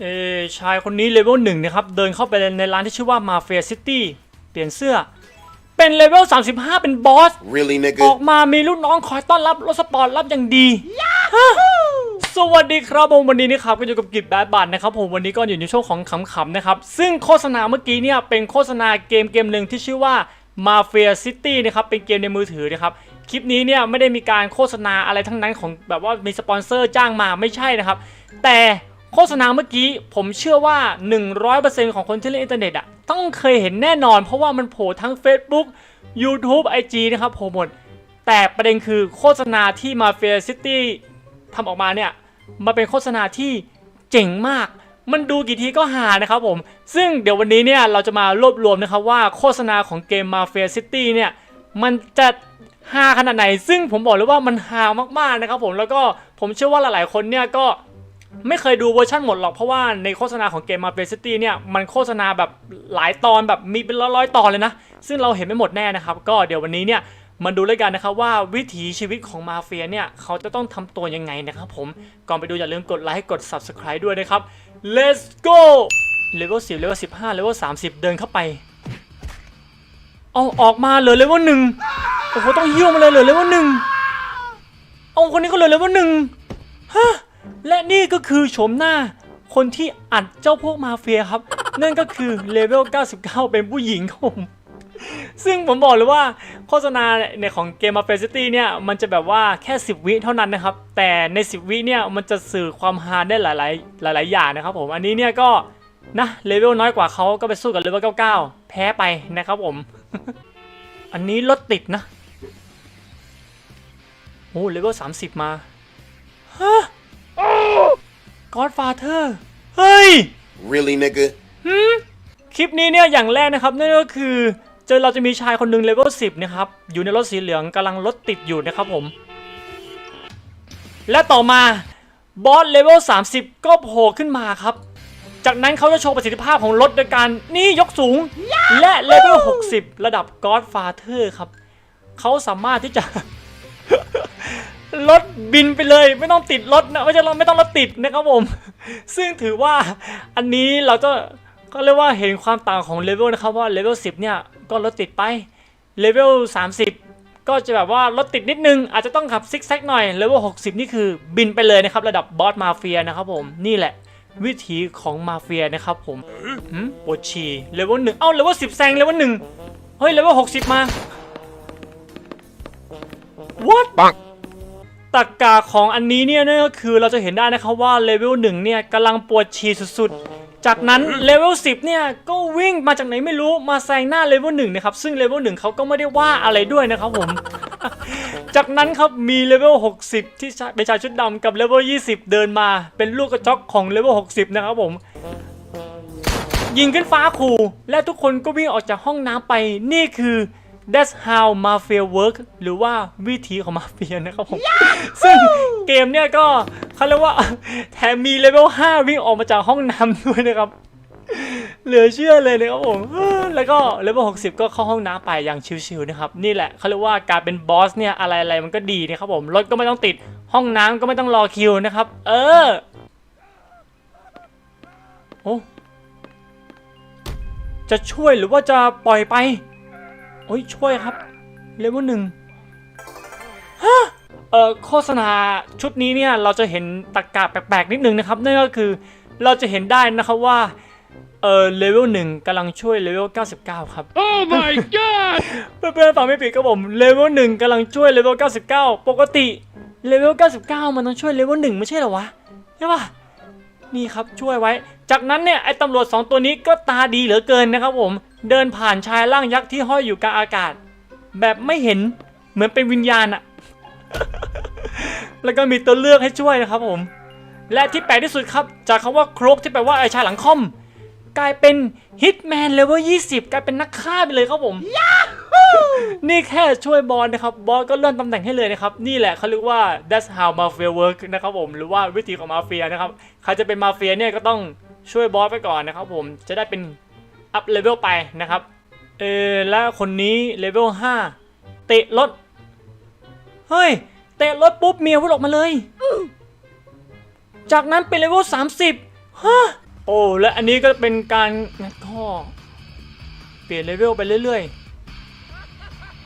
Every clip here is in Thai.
เออชายคนนี้เลเวลหนึ่งนะครับ เดินเข้าไปในร้านที่ชื่อว่า Mafia City เปลี่ยนเสื้อ เป็นเลเวล 35 เป็นบอส Really, อ nigga? อกมามีลูกน้องคอยต้อนรับรถสปอร์ตรับอย่างดีฮะสวัสดีครับผมวันนี้นะครับก็อยู่กับกิจแบดบัตนะครับผมวันนี้ก็อยู่ในช่วงของขำๆนะครับ ซึ่งโฆษณาเมื่อกี้เนี่ยเป็นโฆษณาเกมเกมหนึ่งที่ชื่อว่า Mafia City นะครับเป็นเกมในมือถือนะครับคลิปนี้เนี่ยไม่ได้มีการโฆษณาอะไรทั้งนั้นของแบบว่ามีสปอนเซอร์จ้างมาไม่ใช่นะครับ แต่ โฆษณาเมื่อกี้ผมเชื่อว่า 100%ของคนที่เล่นอินเทอร์เน็ตอะต้องเคยเห็นแน่นอน เพราะว่ามันโผล่ทั้ง Facebook YouTube IG นะครับโผล่หมด แต่ประเด็นคือโฆษณาที่ Mafia City ทำออกมาเนี่ยมาเป็นโฆษณาที่เจ๋งมากมันดูกี่ทีก็หานะครับผม ซึ่งเดี๋ยววันนี้เนี่ยเราจะมารวบรวมนะครับว่าโฆษณาของเกม Mafia City เนี่ยมันจะฮาขนาดไหน ซึ่งผมบอกเลยว่ามันฮามากๆนะครับผมแล้วก็ผมเชื่อว่าหลายๆคนเนี่ยก็ ไม่เคยดูเวอร์ชันหมดหรอกเพราะว่าในโฆษณาของเกม Mafia City เนี่ยมันโฆษณาแบบหลายตอนแบบมีเป็นร้อยๆตอนเลยนะ ซึ่งเราเห็นไม่หมดแน่นะครับ ก็เดี๋ยววันนี้เนี่ยมาดูเลยกันนะครับว่าวิถีชีวิตของมาเฟียเนี่ย เขาจะต้องทำตัวยังไงนะครับผม ก่อนไปดูอย่าลืมกดไลค์กด Subscribe ด้วยนะครับ let's go เลเวล10เลเวล15เลเวล30 เดินเข้าไป เอาออกมาเหลือเลเวลหนึ่งโอ้โหต้องยิ้วมาเลยเหลือเลเวลหนึ่งเอาคนนี้ก็เหลือเลเวลหนึ่งฮะ และนี่ก็คือโฉมหน้า คนที่อัดเจ้าพวกมาเฟียครับ นั่นก็คือเลเวล 99 เป็นผู้หญิงครับผมซึ่งผมบอกเลยว่าโฆษณาในของเกม Mafia City เนี่ย มันจะแบบว่าแค่ 10 วิเท่านั้นนะครับ แต่ใน 10 วิเนี่ย มันจะสื่อความฮาได้หลาย ๆ หลาย ๆ อย่างนะครับผมอันนี้เนี่ยก็นะเลเวลน้อยกว่าเขาก็ไปสู้กับเลเวล 99 แพ้ไปนะครับผม อันนี้รถติดนะ โอ้เลเวล 30 มาฮะ Godfather เฮ้ย Really, nigga? คลิปนี้เนี่ยอย่างแรกนะครับนั่นก็คือเจอเราจะมีชายคนหนึ่งเลเวล10นะครับอยู่ในรถสีเหลืองกำลังรถติดอยู่นะครับผม และต่อมาบอสเลเวล30 ก็โผล่ขึ้นมาครับ จากนั้นเขาจะโชว์ประสิทธิภาพของรถโดยการนี่ยกสูง และเลเวล60 ระดับ Godfather ครับเขาสามารถที่จะ รถบินไปเลยไม่ต้องติดรถนะไม่ใช่รถไม่ต้องรถติดนะครับผม ซึ่งถือว่าอันนี้เราจะก็เรียกว่าเห็นความต่างของเลเวลนะครับว่าเลเวล10 เนี่ยก็รถติดไปเลเวล30 ก็จะแบบว่ารถติดนิดนึง อาจจะต้องขับซิกแซกหน่อยเลเวล60 นี่คือบินไปเลยนะครับ ระดับบอสมาเฟียนะครับผมนี่แหละวิถีของมาเฟียนะครับผมปวดฉี่เลเวลหนึ่งเอ้าเลเวล10แซงเลเวลหนึ่งเฮ้ยเลเวล60มา what ปัง ตรกกาของอันนี้เนี่ยนั่นก็คือเราจะเห็นได้นะครับว่าเลเวลหนึ่งเนี่ยกำลังปวดฉี่สุดๆ จากนั้นเลเวล10เนี่ยก็วิ่งมาจากไหนไม่รู้มาแซงหน้าเลเวลหนึ่งนะครับซึ่งเลเวลหนึ่งเขาก็ไม่ได้ว่าอะไรด้วยนะครับผม จากนั้นครับมีเลเวล60 ที่เป็นชายชุดดำกับเลเวล20 เดินมาเป็นลูกกระจอกของเลเวล60 นะครับผมยิงขึ้นฟ้าขู่และทุกคนก็วิ่งออกจากห้องน้ำไปนี่คือ that's how mafia work หรือว่าวิธีของมาเฟียนะครับผม ซึ่งเกมเนี่ยก็เขาเรียกว่าแถมมีเลเวล 5 วิ่งออกมาจากห้องน้ำด้วยนะครับ เหลือเชื่อเลยนะครับผม แล้วก็เลเวล 60 ก็เข้าห้องน้ำไปอย่างชิวๆนะครับ นี่แหละเขาเรียกว่าการเป็นบอสเนี่ยอะไรๆมันก็ดีนะครับผม รถก็ไม่ต้องติด ห้องน้ำก็ไม่ต้องรอคิวนะครับ เออ โอ้จะช่วยหรือว่าจะปล่อยไป โอ้ยช่วยครับเลเวลหนึ่งฮะเอ่อโฆษณาชุดนี้เนี่ยเราจะเห็นตะกาแปลกๆนิดนึงนะครับนั่นก็คือเราจะเห็นได้นะครับว่าเออเลเวลหนึ่งกำลังช่วยเลเวล99 ครับ Oh my god! เพื่อนๆฟังไม่ผิดครับผมเลเวลหนึ่งกำลังช่วยเลเวล99 ปกติเลเวล99 มันต้องช่วยเลเวลหนึ่งไม่ใช่เหรอวะใช่ปะนี่ครับช่วยไว้ จากนั้นเนี่ยไอ้ตำรวจ 2 ตัวนี้ก็ตาดีเหลือเกินนะครับผม เดินผ่านชายร่างยักษ์ที่ห้อยอยู่กลางอากาศ แบบไม่เห็นเหมือนเป็นวิญญาณอะแล้วก็มีตัวเลือกให้ช่วยนะครับผม และที่แปลกที่สุดครับ จากคำว่าครกที่แปลว่าไอ้ชายหลังค่อม กลายเป็นฮิตแมนเลเวล20 กลายเป็นนักฆ่าไปเลยครับผม นี่แค่ช่วยบอสนะครับ บอสก็เลื่อนตำแหน่งให้เลยนะครับ นี่แหละเขาเรียกว่า that's how mafia work นะครับผมหรือว่าวิธีของมาเฟียนะครับ ใครจะเป็นมาเฟียเนี่ยก็ต้องช่วยบอสไปก่อนนะครับผมจะได้เป็น อัพเลเวลไปนะครับ เออและคนนี้เลเวล5เตะรถ เฮ้ย เตะรถปุ๊บเมียพุ่งออกมาเลย จากนั้นเป็นเลเวล30 ฮะ โอ้และอันนี้ก็เป็นการงัดข้อ เปลี่ยนเลเวลไปเรื่อย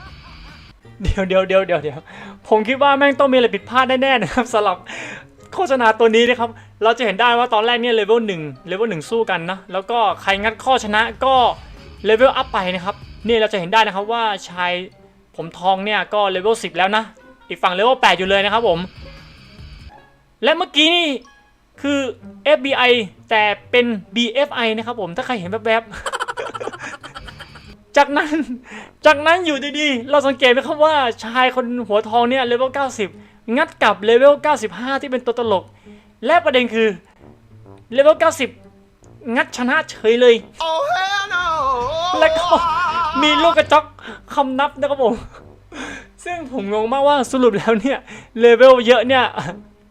ๆ เดี๋ยวเดี๋ยวเดี๋ยวเดี๋ยวเดี๋ยวผมคิดว่าแม่งต้องมีอะไรผิดพลาดแน่ๆนะครับสำหรับ โฆษณาตัวนี้นะครับ เราจะเห็นได้ว่าตอนแรกเนี่ยเลเวลหนึ่งเลเวลหนึ่งสู้กันนะแล้วก็ใครงัดข้อชนะก็เลเวลอัพไปนะครับนี่เราจะเห็นได้นะครับว่าชายผมทองเนี่ยก็เลเวล10แล้วนะ อีกฝั่งเลเวล8อยู่เลยนะครับผม และเมื่อกี้นี่คือ FBI แต่เป็น BFI นะครับผมถ้าใครเห็นแวบๆ จากนั้นจากนั้นอยู่ดีๆ เราสังเกตไหมครับว่าชายคนหัวทองเนี่ยเลเวล90 งัดกับเลเวล 95 ที่เป็นตัวตลก และประเด็นคือเลเวล 90 งัดชนะเฉยเลย Oh hell no! และก็มีลูกกระจอกคำนับนะครับผม ซึ่งผมงงมากว่าสรุปแล้วเนี่ยเลเวลเยอะเนี่ย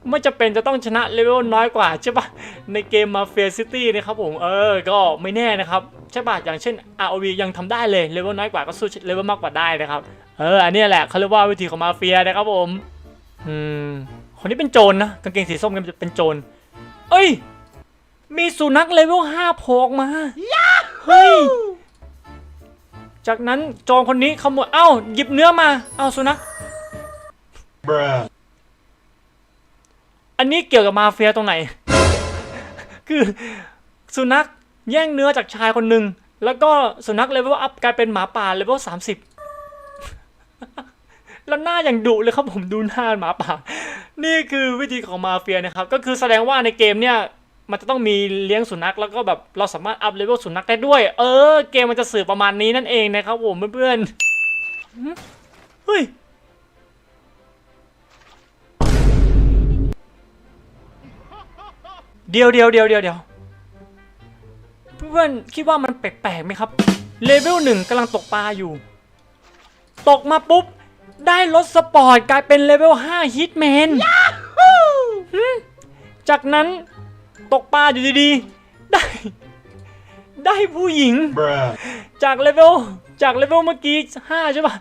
ไม่จะเป็นจะต้องชนะเลเวลน้อยกว่าใช่ปะในเกมมาเฟียซิตี้นะครับผมเออ ก็ไม่แน่นะครับ ใช่ปะอย่างเช่น ROV ยังทำได้เลยเลเวลน้อยกว่าก็สู้เลเวลมากกว่าได้นะครับ เออ อันเนี้ยแหละเขาเรียกว่าวิธีของมาเฟียนะครับผม อืม คนนี้เป็นโจรนะกางเกงสีส้มกันจะเป็นโจร เอ้ย มีสุนัขเลเวล5โผล่ออกมาเฮ้ย จากนั้นโจรคนนี้ขโมยเอ้าหยิบเนื้อมา เอ้าสุนัข Bruh. อันนี้เกี่ยวกับมาเฟียตรงไหน คือสุนัขแย่งเนื้อจากชายคนหนึ่ง แล้วก็สุนัขเลเวลอัพกลายเป็นหมาป่าเลเวลสามสิบ แล้วหน้าอย่างดุเลยครับผมดูหน้าหมาป่า นี่คือวิธีของมาเฟียนะครับ ก็คือแสดงว่าในเกมเนี่ยมันจะต้องมีเลี้ยงสุนัขแล้วก็แบบเราสามารถอัพเลเวลสุนัขได้ด้วย เออ เกมมันจะสื่อประมาณนี้นั่นเองนะครับผมเพื่อนๆเฮ้ยเดี๋ยวเดี๋ยวเดี๋ยวเดี๋ยวเดียวเพื่อนคิดว่ามันแปลกๆไหมครับเลเวลหนึ่งกำลังตกปลาอยู่ ตกมาปุ๊บ ได้รถสปอร์ตกลายเป็นเลเวล 5 ฮิตแมนจากนั้นตกปลาอยู่ดีๆ ได้ ได้ผู้หญิง Bruh. จากเลเวล จากเลเวลเมื่อกี้ 5 ใช่ปะ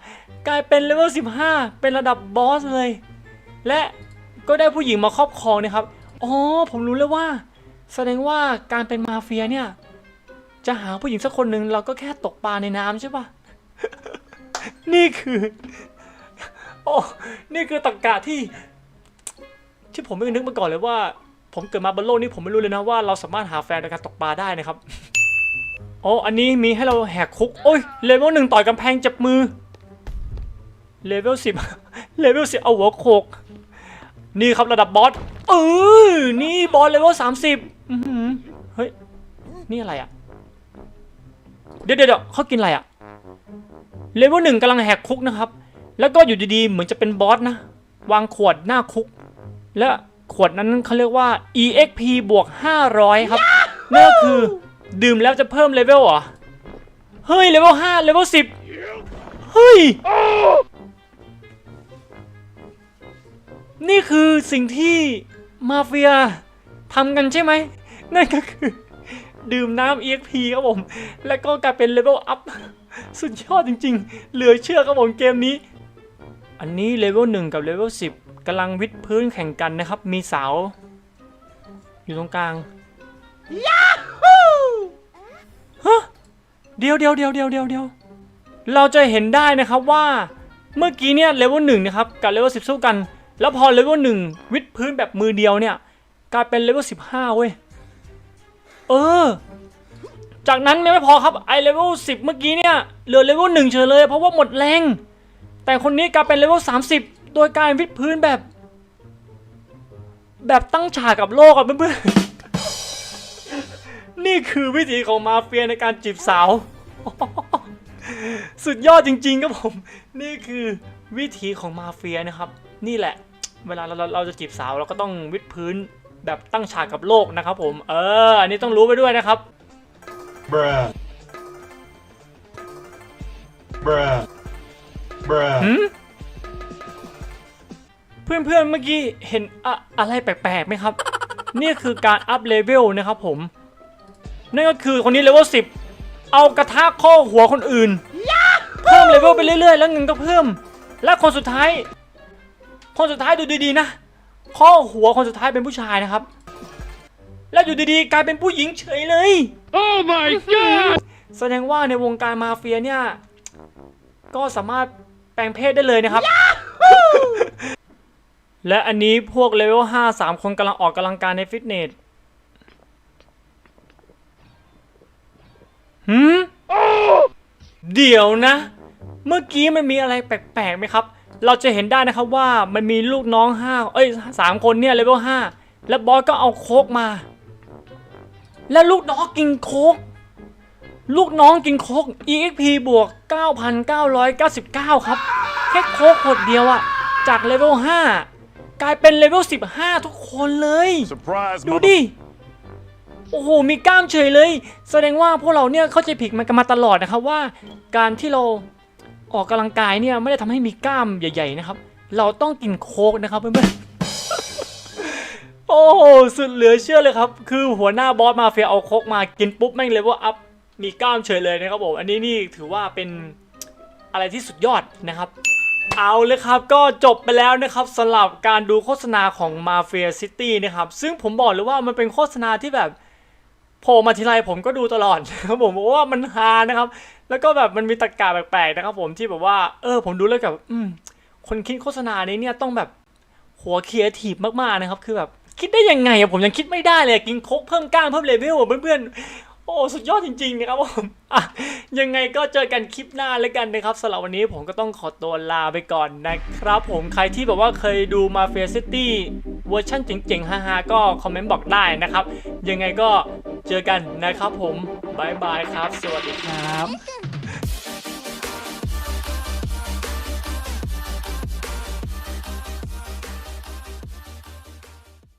กลายเป็นเลเวล 15 เป็นระดับบอสเลย และก็ได้ผู้หญิงมาครอบครองนะครับ อ๋อ ผมรู้แล้วว่า แสดงว่าการเป็นมาเฟียเนี่ย จะหาผู้หญิงสักคนหนึ่งเราก็แค่ตกปลาในน้ำใช่ปะนี่คือ โอ้นี่คือตรรกะที่ ที่ผมไม่เคยนึกมาก่อนเลยว่า ผมเกิดมาบนโลกนี้ผมไม่รู้เลยนะว่าเราสามารถหาแฟนโดยการตกปลาได้นะครับโอ้อันนี้มีให้เราแหกคุก โอ้ยเลเวลหนึ่งต่อยกำแพงจับมือเลเวลสิบเลเวลสิบเอาหัวโขกนี่ครับระดับบอสเออนี่บอสเลเวลสามสิบเฮ้ย นี่อะไรอะ เดี๋ยวเดี๋ยวเดี๋ยวเขากินอะไรอะ เลเวลหนึ่งกำลังแหกคุกนะครับ แล้วก็อยู่ดีๆ เหมือนจะเป็นบอสนะ วางขวดหน้าคุก และขวดนั้นเขาเรียกว่า exp บวก 500 ครับนั่นก็คือดื่มแล้วจะเพิ่มเลเวลเหรอ เฮ้ย เลเวล5เลเวล10 เฮ้ย นี่คือสิ่งที่มาเฟียทำกันใช่ไหม นั่นก็คือ ดื่มน้ำ EXP ครับผม แล้วก็กลายเป็นเลเวลอัพ สุดยอดจริง ๆ เหลือเชื่อครับผมเกมนี้ อันนี้เลเวล1กับเลเวล10กำลังวิดพื้นแข่งกันนะครับ มีเสา อยู่ตรงกลางฮะเดียวเดียวเดียวเดียวเดียวเดียวเราจะเห็นได้นะครับว่าเมื่อกี้เนี่ยเลเวลหนึ่งนะครับกับเลเวลสิบสู้กัน แล้วพอเลเวลหนึ่งวิดพื้นแบบมือเดียวเนี่ยกลายเป็นเลเวลสิบห้าเว้ย เออ จากนั้นไม่พอครับไอเลเวลสิบเมื่อกี้เนี่ยเหลือเลเวลหนึ่งเฉยเลยเพราะว่าหมดแรง แต่คนนี้กลายเป็นเลเวลสามสิบโดยการวิดพื้นแบบ แบบตั้งฉากกับโลกอะเพื่อนๆ นี่คือวิธีของมาเฟียในการจีบสาว สุดยอดจริงๆครับผม นี่คือวิธีของมาเฟียนะครับ นี่แหละ เวลาเราเราเราจะจีบสาวเราก็ต้องวิดพื้นแบบตั้งฉากกับโลกนะครับผม เออ อันนี้ต้องรู้ไปด้วยนะครับ Bruh. Bruh. Bruh. หืมเพื่อนๆเมื่อกี้เห็นอะอะไรแปลกๆไหมครับ นี่คือการอัพเลเวลนะครับผม นั่นก็คือคนนี้เลเวล10เอากระทะข้อหัวคนอื่น เพิ่มเลเวลไปเรื่อยๆ แล้วเงินก็เพิ่ม และคนสุดท้าย คนสุดท้ายดูดีๆนะ ข้อหัวคนสุดท้ายเป็นผู้ชายนะครับ แล้วอยู่ดีๆ กลายเป็นผู้หญิงเฉยเลย Oh my god! แสดงว่าในวงการมาเฟียเนี่ย ก็สามารถ แปลงเพศได้เลยนะครับ และอันนี้พวกเลเวล5 3 คนกำลังออกกำลังกายในฟิตเนสหืมเดี๋ยวนะ เมื่อกี้มันมีอะไรแปลกๆไหมครับ เราจะเห็นได้นะครับว่ามันมีลูกน้องห้าเอ้ยสามคนเนี่ยเลเวลห้าแล้วบอสก็เอาโคกมา แล้วลูกน้องกินโคก ลูกน้องกินโคก EXP บวก 9,999 ครับ แค่โคกขวดเดียวอะจากเลเวล 5 กลายเป็นเลเวล 15 ทุกคนเลย Surprise, ดูดิ โอ้โห มีกล้ามเฉยเลย แสดงว่าพวกเราเนี่ยเข้าใจผิดมันกันมาตลอดนะครับว่า การที่เราออกกำลังกายเนี่ยไม่ได้ทำให้มีกล้ามใหญ่ๆนะครับ เราต้องกินโค้กนะครับเพื่อนๆ โอ้โหสุดเหลือเชื่อเลยครับ คือหัวหน้าบอสมาเฟียเอาโค้กมากินปุ๊บแม่งเลยว่าอัพ มีกล้ามเฉยเลยนะครับผมอันนี้นี่ถือว่าเป็นอะไรที่สุดยอดนะครับ เอาเลยครับก็จบไปแล้วนะครับสำหรับการดูโฆษณาของ Mafia City นะครับ ซึ่งผมบอกเลยว่ามันเป็นโฆษณาที่แบบโผล่มาทีไรผมก็ดูตลอดนะครับผมเพราะว่ามันฮานะครับ แล้วก็แบบมันมีตรกกาแปลกๆนะครับ ผมที่แบบว่า เออ ผมดูแล้วแบบอืมคนคิดโฆษณานี้เนี่ยต้องแบบหัวเคียทีฟมากๆนะครับ คือแบบคิดได้ยังไงผมยังคิดไม่ได้เลยกินโคกเพิ่มกล้ามเพิ่มเลเวลเพื่อนๆ โอ้สุดยอดจริงๆนะครับผมอะยังไงก็เจอกันคลิปหน้าแล้วกันนะครับสำหรับวันนี้ผมก็ต้องขอตัวลาไปก่อนนะครับ ผมใครที่แบบว่าเคยดูมาเฟียซิตี้เวอร์ชันเจ๋งๆฮาๆก็คอมเมนต์บอกได้นะครับ ยังไงก็เจอกันนะครับผมบายบายครับ สวัสดีครับ